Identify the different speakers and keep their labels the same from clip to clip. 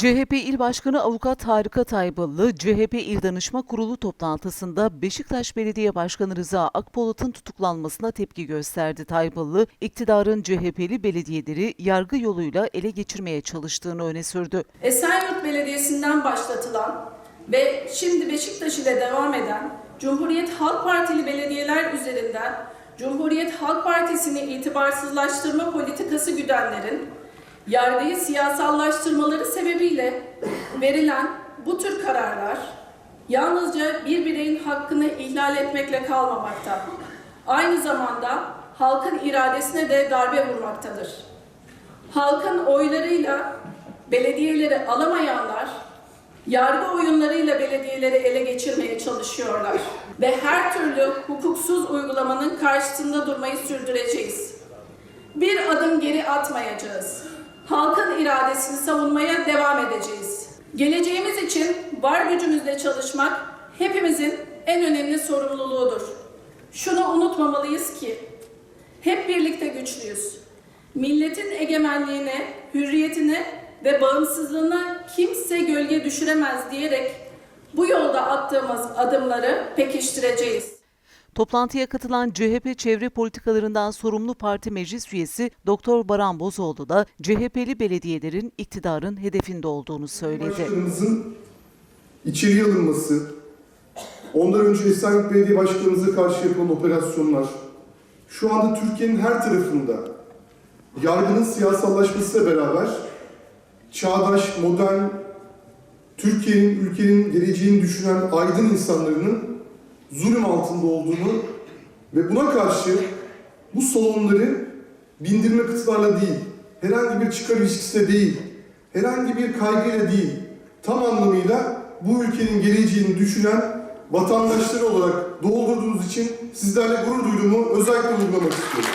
Speaker 1: CHP İl Başkanı Avukat Harika Taybalı, CHP İl Danışma Kurulu toplantısında Beşiktaş Belediye Başkanı Rıza Akpolat'ın tutuklanmasına tepki gösterdi. Taybalı, iktidarın CHP'li belediyeleri yargı yoluyla ele geçirmeye çalıştığını öne sürdü.
Speaker 2: Esenyurt Belediyesi'nden başlatılan ve şimdi Beşiktaş ile devam eden Cumhuriyet Halk Partili belediyeler üzerinden Cumhuriyet Halk Partisi'ni itibarsızlaştırma politikası güdenlerin yargıyı siyasallaştırmaları sebebiyle verilen bu tür kararlar yalnızca bir bireyin hakkını ihlal etmekle kalmamakta. Aynı zamanda halkın iradesine de darbe vurmaktadır. Halkın oylarıyla belediyeleri alamayanlar yargı oyunlarıyla belediyeleri ele geçirmeye çalışıyorlar ve her türlü hukuksuz uygulamanın karşısında durmayı sürdüreceğiz. Bir adım geri atmayacağız. Halkın iradesini savunmaya devam edeceğiz. Geleceğimiz için var gücümüzle çalışmak hepimizin en önemli sorumluluğudur. Şunu unutmamalıyız ki hep birlikte güçlüyüz. Milletin egemenliğine, hürriyetine ve bağımsızlığına kimse gölge düşüremez diyerek bu yolda attığımız adımları pekiştireceğiz.
Speaker 1: Toplantıya katılan CHP çevre politikalarından sorumlu parti meclis üyesi Doktor Baran Bozoğlu da CHP'li belediyelerin iktidarın hedefinde olduğunu söyledi.
Speaker 3: Başkanımızın içeriye alınması, ondan önce Esenyurt Belediye Başkanımıza karşı yapılan operasyonlar, şu anda Türkiye'nin her tarafında yargının siyasallaşmasıyla beraber çağdaş, modern, Türkiye'nin, ülkenin geleceğini düşünen aydın insanların zulüm altında olduğunu ve buna karşı bu salonları bindirme kıtlarla değil, herhangi bir çıkar ilişkisiyle değil, herhangi bir kaygıyla değil, tam anlamıyla bu ülkenin geleceğini düşünen vatandaşları olarak doldurduğunuz için sizlerle gurur duyduğumu özellikle vurgulamak istiyorum.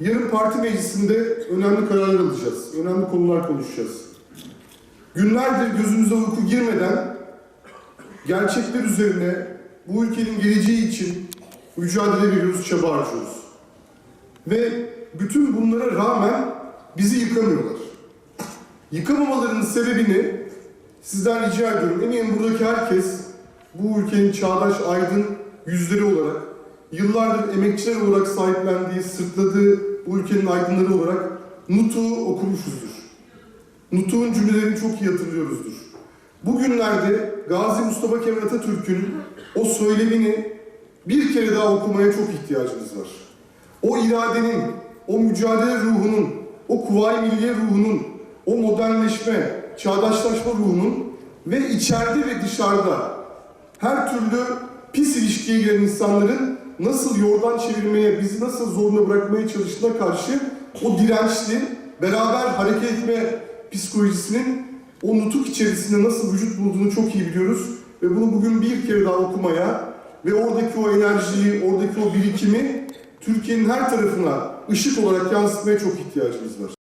Speaker 3: Yarın parti meclisinde önemli kararlar alacağız. Önemli konular konuşacağız. Günlerdir gözümüze uyku girmeden gerçekler üzerine bu ülkenin geleceği için mücadele veriyoruz, çaba harcıyoruz. Ve bütün bunlara rağmen bizi yıkamıyorlar. Yıkamamalarının sebebini sizden rica ediyorum. Eminim buradaki herkes bu ülkenin çağdaş aydın yüzleri olarak, yıllardır emekçiler olarak sahiplendiği, sırtladığı bu ülkenin aydınları olarak Nutuk'u okumuşuzdur. Nutuk'un cümlelerini çok iyi hatırlıyoruzdur. Bugünlerde Gazi Mustafa Kemal Atatürk'ün o söylemini bir kere daha okumaya çok ihtiyacımız var. O iradenin, o mücadele ruhunun, o kuvayi milliye ruhunun, o modernleşme, çağdaşlaşma ruhunun ve içeride ve dışarıda her türlü pis ilişkiye giren insanların nasıl yordan çevirmeye, bizi nasıl zoruna bırakmaya çalıştığına karşı o dirençli, beraber hareket etme psikolojisinin o nutuk içerisinde nasıl vücut bulduğunu çok iyi biliyoruz. Ve bunu bugün bir kere daha okumaya ve oradaki o enerjiyi, oradaki o birikimi Türkiye'nin her tarafına ışık olarak yansıtmaya çok ihtiyacımız var.